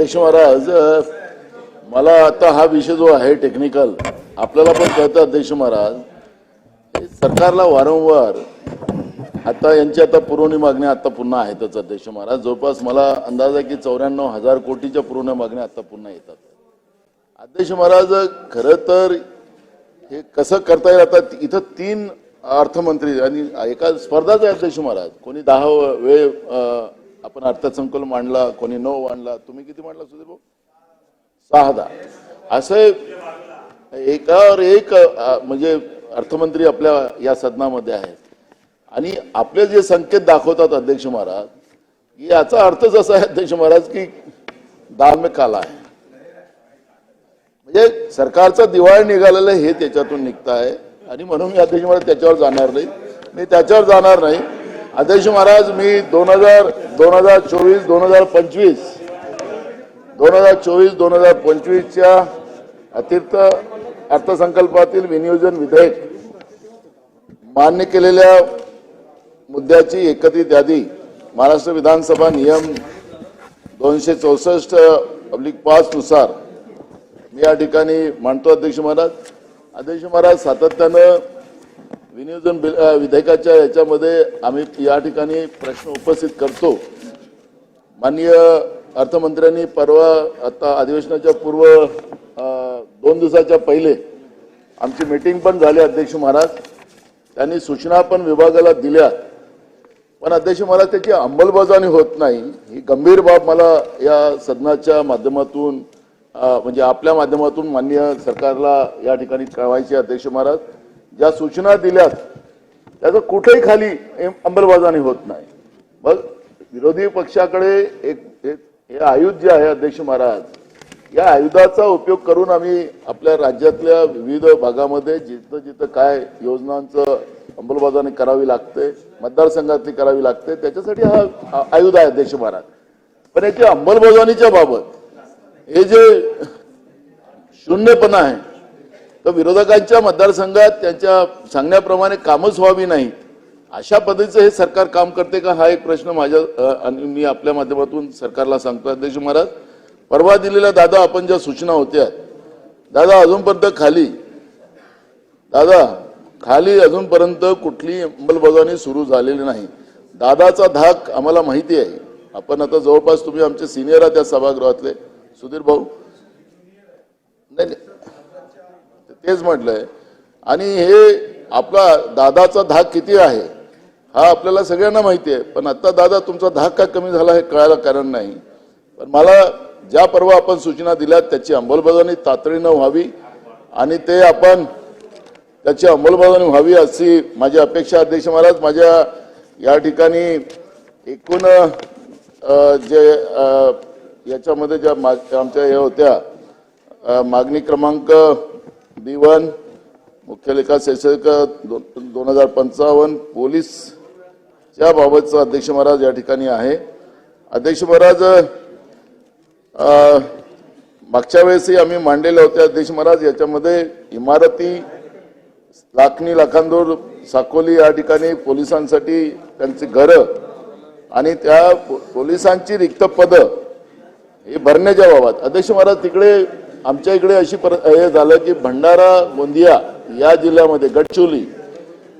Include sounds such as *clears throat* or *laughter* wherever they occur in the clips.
अध्यक्ष महाराज मला आता हा विषय जो आहे टेक्निकल आपल्याला पण कळतं अध्यक्ष महाराज. सरकारला वारंवार आता यांची आता पुरवणी मागण्या आता पुन्हा आहेतच अध्यक्ष महाराज. जवळपास मला अंदाज आहे की चौऱ्याण्णव हजार कोटीच्या पुरवण्या मागण्या आता पुन्हा येतात. अध्यक्ष महाराज खरं तर हे कसं करता येईल? आता इथं तीन अर्थमंत्री आणि एका स्पर्धाच आहे अध्यक्ष महाराज. कोणी दहा वेळ आपण अर्थसंकल्प मांडला कोणी नऊ मांडला तुम्ही किती मांडला सुधीर भाऊ? सहा दहा असं एकावर एक म्हणजे अर्थमंत्री आपल्या या सदनामध्ये आहेत. आणि आपले जे संकेत दाखवतात अध्यक्ष महाराज याचा अर्थच असा आहे अध्यक्ष महाराज की दाल में काला आहे. म्हणजे सरकारचं दिवाळ निघालेलं हे त्याच्यातून निघत आहे आणि म्हणून मी अध्यक्ष महाराज त्याच्यावर जाणार नाही. मी त्याच्यावर जाणार नाही. अध्यक्ष महाराज मी दोन हजार दोन हजार चोवीस दोन हजार पंचवीस दोन हजार चोवीस दोन हजार पंचवीसच्या अतिरिक्त अर्थसंकल्पातील विनियोजन विधेयक मान्य केलेल्या मुद्द्याची एकत्रित यादी महाराष्ट्र विधानसभा नियम दोनशे चौसष्ट पब्लिक पाच नुसार मी या ठिकाणी मांडतो अध्यक्ष महाराज. अध्यक्ष महाराज सातत्यानं विनियोजन विधेयकाच्या याच्यामध्ये आम्ही या ठिकाणी प्रश्न उपस्थित करतो. माननीय अर्थमंत्र्यांनी परवा आता अधिवेशनाच्या पूर्व दोन दिवसाच्या पहिले आमची मीटिंग पण झाली अध्यक्ष महाराज. त्यांनी सूचना पण विभागाला दिल्या. पण अध्यक्ष महाराज त्याची अंमलबजावणी होत नाही. ही गंभीर बाब मला या सदनाच्या माध्यमातून म्हणजे आपल्या माध्यमातून मान्य सरकारला या ठिकाणी कळवायचे अध्यक्ष महाराज. ज्या सूचना दिल्यात त्याचं कुठेही खाली अंमलबजावणी होत नाही. मग विरोधी पक्षाकडे एक हे आयुध जे आहे अध्यक्ष महाराज या आयुधाचा उपयोग करून आम्ही आपल्या राज्यातल्या विविध भागामध्ये जिथं जिथं काय योजनांचं अंमलबजावणी करावी लागते मतदारसंघातली करावी लागते त्याच्यासाठी हा आयुध आहे अध्यक्ष महाराज. पण याच्या अंमलबजावणीच्या बाबत हे जे शून्यपणा आहे तर विरोधकांच्या मतदारसंघात त्यांच्या सांगण्याप्रमाणे कामच व्हावी नाही अशा पद्धतीचं हे सरकार काम करते का? हा एक प्रश्न माझ्या आणि मी आपल्या माध्यमातून सरकारला सांगतो अध्यक्ष महाराज परवा दिलेल्या दादा आपण ज्या सूचना होत्या दादा अजूनपर्यंत खाली. दादा खाली अजूनपर्यंत कुठली अंमलबजावणी सुरू झालेली नाही. दादाचा धाक आम्हाला माहिती आहे. आपण आता जवळपास तुम्ही आमचे सिनियर आहात त्या सभागृहातले. सुधीर भाऊ? नाही. तेच म्हटलंय. आणि हे आपला दादाचा धाक किती आहे हा आपल्याला सगळ्यांना माहिती आहे. पण आता दादा तुमचा धाक का कमी झाला हे कळायला कारण नाही. पण मला ज्या परवा आपण सूचना दिल्या त्याची अंमलबजावणी तातडीनं व्हावी आणि ते आपण त्याची अंमलबजावणी व्हावी अशी माझी अपेक्षा अध्यक्ष महाराज माझ्या या ठिकाणी एकूण जे याच्यामध्ये ज्या माग आमच्या हे होत्या मागणी क्रमांक बी वन मुख्य लेखा दोन हजार पंचावन्न पोलीसच्या बाबतचं अध्यक्ष महाराज या ठिकाणी आहे. अध्यक्ष महाराज मागच्या वेळेसही आम्ही मांडलेल्या होत्या. अध्यक्ष महाराज याच्यामध्ये इमारती लाखनी लाखांदूर साकोली या ठिकाणी पोलिसांसाठी त्यांची घरं आणि त्या पो- पोलिसांची रिक्त पदं हे भरण्याच्या बाबत. अध्यक्ष महाराज तिकडे आमच्या इकडे अशी पर हे झालं की भंडारा गोंदिया या जिल्ह्यामध्ये गडचिरोली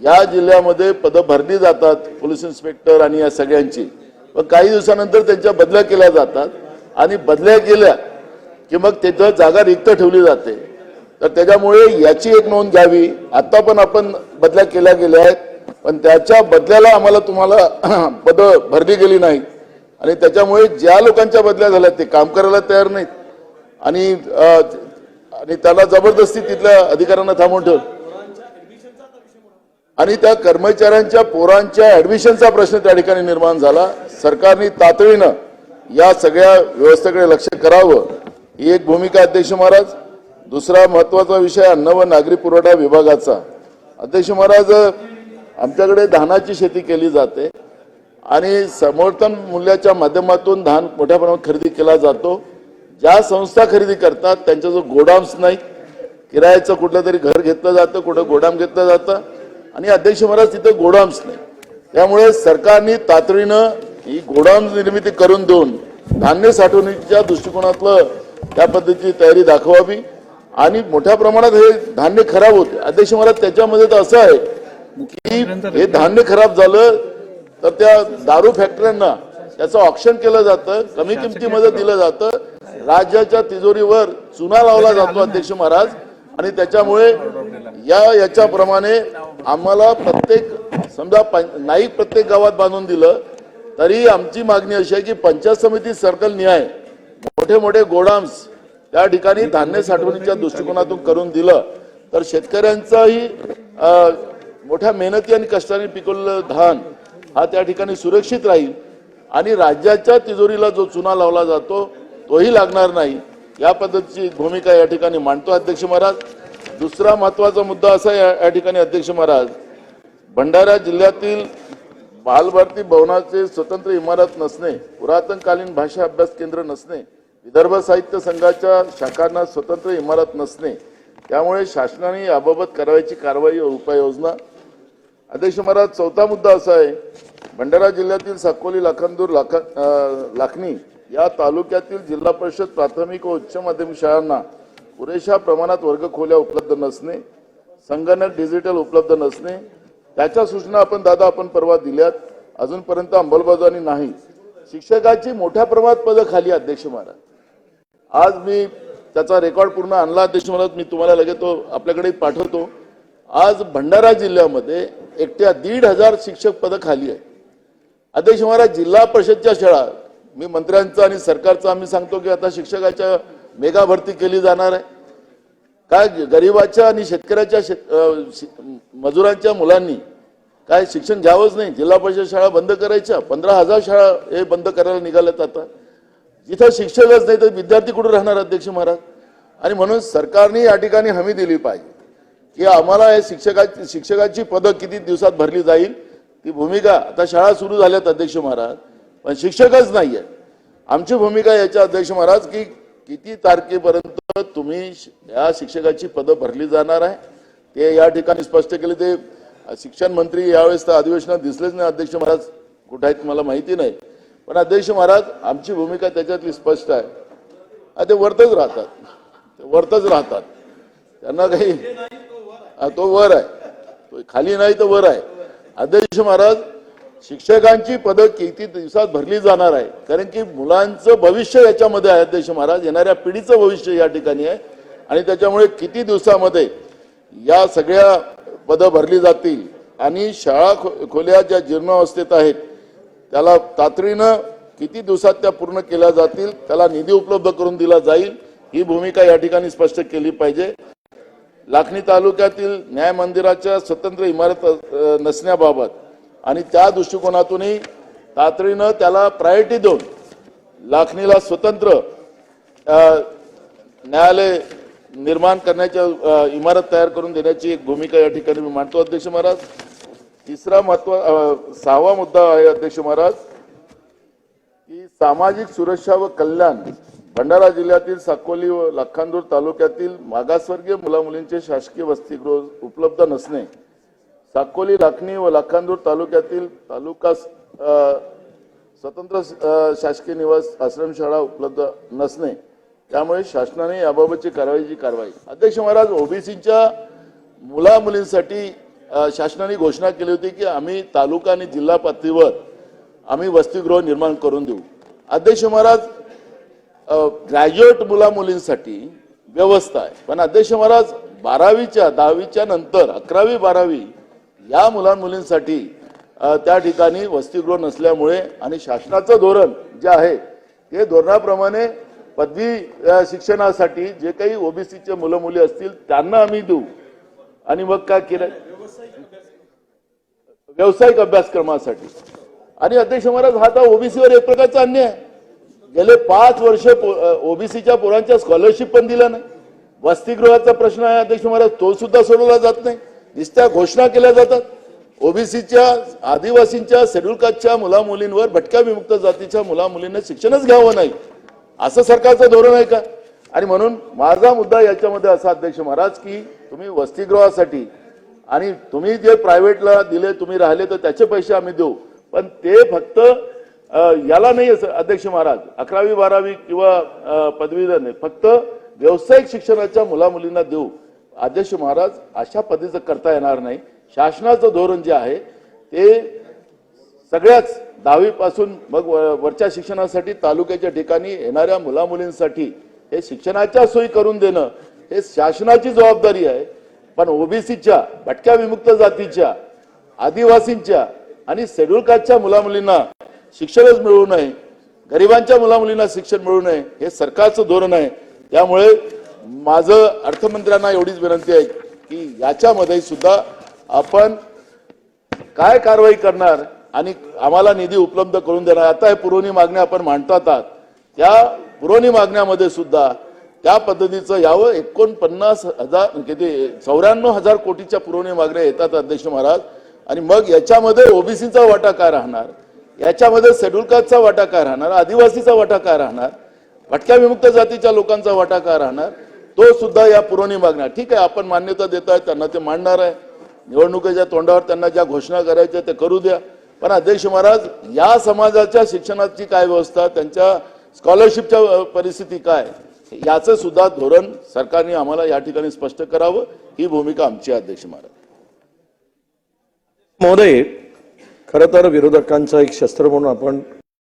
या जिल्ह्यामध्ये पदं भरली जातात पोलीस इन्स्पेक्टर आणि या सगळ्यांची. पण काही दिवसानंतर त्यांच्या बदल्या केल्या जातात आणि बदल्या केल्या की मग तिथं जागा रिक्त ठेवली जाते. तर त्याच्यामुळे याची एक नोंद घ्यावी. आता पण आपण बदल्या केल्या गेल्या आहेत पण त्याच्या बदल्याला आम्हाला तुम्हाला *clears throat* पदं भरली गेली नाहीत. आणि त्याच्यामुळे ज्या लोकांच्या बदल्या झाल्या ते काम करायला तयार नाहीत. आणि आणि त्याला जबरदस्ती तिथल्या अधिकाऱ्यांना थांबवून ठेवलं. आणि त्या कर्मचाऱ्यांच्या पोरांच्या ऍडमिशनचा प्रश्न त्या ठिकाणी निर्माण झाला. सरकारने तातडीनं या सगळ्या व्यवस्थेकडे लक्ष करावं. ही एक भूमिका अध्यक्ष महाराज. दुसरा महत्त्वाचा विषय अन्न व नागरी पुरवठा विभागाचा. अध्यक्ष महाराज आमच्याकडे धानाची शेती केली जाते आणि समर्थन मूल्याच्या माध्यमातून धान मोठ्या प्रमाणात खरेदी केला जातो. ज्या संस्था खरेदी करतात त्यांच्या जो गोडाऊन्स नाही किरायाचं कुठलं तरी घर घेतलं जातं कुठं गोडाम घेतलं जातं आणि अध्यक्ष महाराज तिथं गोडाऊन्स नाही. त्यामुळे सरकारने तातडीनं ही गोडाऊन निर्मिती करून देऊन धान्य साठवणुकीच्या दृष्टिकोनातलं त्या पद्धतीची तयारी दाखवावी. आणि मोठ्या प्रमाणात हे धान्य खराब होते. अध्यक्ष महाराज त्याच्यामध्ये तर असं आहे की हे धान्य खराब झालं तर त्या दारू फॅक्टऱ्यांना त्याचं ऑप्शन केलं जातं कमी किमतीमध्ये दिलं जातं राज्याच्या तिजोरीवर चुना लावला जातो अध्यक्ष महाराज. आणि त्याच्यामुळे या याच्याप्रमाणे आम्हाला प्रत्येक समजा नाही प्रत्येक गावात बांधून दिलं तरी आमची मागणी अशी आहे की पंचायत समिती सर्कल न्याय मोठे मोठे गोडाम्स त्या ठिकाणी धान्य साठवणीच्या दृष्टिकोनातून करून दिलं तर शेतकऱ्यांचाही मोठ्या मेहनती आणि कष्टाने पिकवलेलं धान हा त्या ठिकाणी सुरक्षित राहील. आणि राज्याच्या तिजोरीला जो चुना लावला जातो तोही लागणार नाही. या पद्धतीची भूमिका या ठिकाणी मांडतो अध्यक्ष महाराज. दुसरा महत्त्वाचा मुद्दा असा आहे या ठिकाणी अध्यक्ष महाराज भंडारा जिल्ह्यातील बालभारती भवनाचे स्वतंत्र इमारत नसणे पुरातनकालीन भाषा अभ्यास केंद्र नसणे विदर्भ साहित्य संघाच्या शाखांना स्वतंत्र इमारत नसणे त्यामुळे शासनाने याबाबत करावयाची कारवाई व उपाययोजना. अध्यक्ष महाराज चौथा मुद्दा असा आहे भंडारा जिल्ह्यातील साकोली लाखांदूर लाखा लाखणी या तालुक्यातील जिल्हा परिषद प्राथमिक व उच्च माध्यमिक शाळांना पुरेशा प्रमाणात वर्गखोल्या उपलब्ध नसणे संगणक डिजिटल उपलब्ध नसणे त्याच्या सूचना आपण दादा आपण परवा दिल्यात. अजूनपर्यंत अंमलबजावणी नाही. शिक्षकाची मोठ्या प्रमाणात पदं खाली अध्यक्ष महाराज. आज मी त्याचा रेकॉर्ड पूर्ण आणला अध्यक्ष महाराज मी तुम्हाला लगेच तो आपल्याकडे पाठवतो. आज भंडारा जिल्ह्यामध्ये एकट्या दीड हजार शिक्षक पदं खाली आहे अध्यक्ष महाराज जिल्हा परिषदच्या शाळा मी मंत्र्यांचं आणि सरकारचं आम्ही सांगतो की आता शिक्षकाच्या मेगा भरती केली जाणार आहे. काय गरिबाच्या आणि शेतकऱ्याच्या शेत शे- मजुरांच्या मुलांनी काय शिक्षण घ्यावंच नाही. जिल्हा परिषद शाळा बंद करायच्या. पंधरा हजार शाळा हे बंद करायला निघाल्यात आता. जिथं शिक्षकच नाही तर विद्यार्थी कुठे राहणार अध्यक्ष महाराज? आणि म्हणून सरकारने या ठिकाणी हमी दिली पाहिजे की आम्हाला हे शिक्षकाची शिक्षकाची पदं किती दिवसात भरली जाईल. ती भूमिका आता शाळा सुरू झाल्यात अध्यक्ष महाराज. पण शिक्षकच नाही आहे आमची भूमिका याच्या अध्यक्ष महाराज की किती तारखेपर्यंत तुम्ही या शिक्षकाची पदं भरली जाणार आहे? ते या ठिकाणी स्पष्ट केले. ते शिक्षण मंत्री यावेळेस तर अधिवेशनात दिसलेच नाही अध्यक्ष महाराज. कुठे आहेत मला माहिती नाही. पण अध्यक्ष महाराज आमची भूमिका त्याच्यातली स्पष्ट आहे. ते वरतच राहतात. ते वरतच राहतात. त्यांना काही तो वर आहे. खाली नाही तर वर आहे. अध्यक्ष महाराज शिक्षकांची पदं किती दिवसात भरली जाणार आहे? कारण की मुलांचं भविष्य याच्यामध्ये आहे अध्यक्ष महाराज. येणाऱ्या पिढीचं भविष्य या ठिकाणी आहे. आणि त्याच्यामुळे किती दिवसामध्ये या सगळ्या पदं भरली जातील? आणि शाळा खो- खोल्या ज्या जीर्णावस्थेत आहेत त्याला तातडीनं किती दिवसात त्या पूर्ण केल्या जातील? त्याला निधी उपलब्ध करून दिला जाईल? ही भूमिका या ठिकाणी स्पष्ट केली पाहिजे. लाखणी तालुक्यातील न्याय मंदिराच्या स्वतंत्र इमारत नसण्याबाबत आणि त्या दृष्टिकोनातूनही तातडीनं त्याला प्रायोरिटी देऊन लाखणीला स्वतंत्र न्यायालय निर्माण करण्याच्या इमारत तयार करून देण्याची एक भूमिका या ठिकाणी मी मांडतो अध्यक्ष महाराज. तिसरा महत्त्व सहावा मुद्दा आहे अध्यक्ष महाराज की सामाजिक सुरक्षा व कल्याण भंडारा जिल्ह्यातील साकोली व लखांदूर तालुक्यातील मागासवर्गीय मुलामुलींचे शासकीय वसतिगृह उपलब्ध नसणे साकोली लाखणी व लाखांदूर तालुक्यातील तालुका स्वतंत्र शासकीय निवास आश्रमशाळा उपलब्ध नसणे. त्यामुळे शासनाने याबाबतची कारवाईची कारवाई. अध्यक्ष महाराज ओबीसीच्या मुला मुलींसाठी शासनाने घोषणा केली होती की आम्ही तालुका आणि जिल्हा पातळीवर आम्ही वसतिगृह निर्माण करून देऊ. अध्यक्ष महाराज ग्रॅज्युएट मुला मुलींसाठी व्यवस्था आहे. पण अध्यक्ष महाराज बारावीच्या दहावीच्या नंतर अकरावी बारावी या मुलांमुलींसाठी त्या ठिकाणी वसतिगृह नसल्यामुळे आणि शासनाचं धोरण जे आहे ते धोरणाप्रमाणे पदवी शिक्षणासाठी जे काही ओबीसीचे मुलं मुली असतील त्यांना आम्ही देऊ. आणि मग काय केलं? व्यावसायिक अभ्यासक्रमासाठी. आणि अध्यक्ष महाराज हा आता ओबीसीवर एक प्रकारचा अन्याय गेले पाच वर्ष ओबीसीच्या पोरांच्या स्कॉलरशिप पण दिल्या नाही. वसतिगृहाचा प्रश्न आहे अध्यक्ष महाराज तो सुद्धा सोडवला जात नाही. नुसत्या घोषणा केल्या जातात. ओबीसीच्या आदिवासींच्या शेड्यूल कास्टच्या मुला मुलींवर भटक्या विमुक्त जातीच्या मुला मुलींना शिक्षणच घ्यावं नाही. असं सरकारचं धोरण आहे का? आणि म्हणून माझा मुद्दा याच्यामध्ये असा अध्यक्ष महाराज की तुम्ही वसतिगृहासाठी आणि तुम्ही जे प्रायव्हेटला दिले तुम्ही राहिले तर त्याचे पैसे आम्ही देऊ. पण ते फक्त याला नाही असं, अध्यक्ष महाराज अकरावी बारावी किंवा पदवीधर नाही. फक्त व्यावसायिक शिक्षणाच्या मुला मुलींना देऊ. अध्यक्ष महाराज अशा पद्धतीचं करता येणार नाही. शासनाचं धोरण जे आहे ते सगळ्याच दहावीपासून मग वरच्या शिक्षणासाठी तालुक्याच्या ठिकाणी येणाऱ्या मुलामुलींसाठी हे शिक्षणाच्या सोयी करून देणं हे शासनाची जबाबदारी आहे. पण ओबीसीच्या भटक्या विमुक्त जातीच्या आदिवासींच्या आणि शेड्यूल कास्टच्या मुलामुलींना शिक्षणच मिळू नये. गरिबांच्या मुलामुलींना शिक्षण मिळू नये हे सरकारचं धोरण आहे. त्यामुळे माझं अर्थमंत्र्यांना एवढीच विनंती आहे की याच्यामध्ये सुद्धा आपण काय कारवाई करणार आणि आम्हाला निधी उपलब्ध करून देणार. आता हे पुरवणी मागण्या आपण मांडतात त्या पुरवणी मागण्यामध्ये सुद्धा त्या पद्धतीचं यावं. एकोणपन्नास हजार म्हणजे किती चौऱ्याण्णव हजार कोटीच्या पुरवणी मागण्या येतात अध्यक्ष महाराज. आणि मग याच्यामध्ये ओबीसीचा वाटा काय राहणार? याच्यामध्ये शेड्यूल कास्टचा वाटा काय राहणार? आदिवासीचा वाटा काय राहणार? भटक्या विमुक्त जातीच्या लोकांचा वाटा काय राहणार? तो सुद्धा या पुरवणी मागण्या ठीक आहे आपण मान्यता देत आहे त्यांना ते मांडणार आहे. निवडणुकीच्या तोंडावर त्यांना ज्या घोषणा करायच्या ते करू द्या. पण अध्यक्ष महाराज या समाजाच्या शिक्षणाची काय व्यवस्था त्यांच्या स्कॉलरशिपच्या परिस्थिती काय? याचं सुद्धा धोरण सरकारने आम्हाला या ठिकाणी स्पष्ट करावं. ही भूमिका आमची अध्यक्ष महाराज. महोदय खरं तर विरोधकांचा एक शस्त्र म्हणून आपण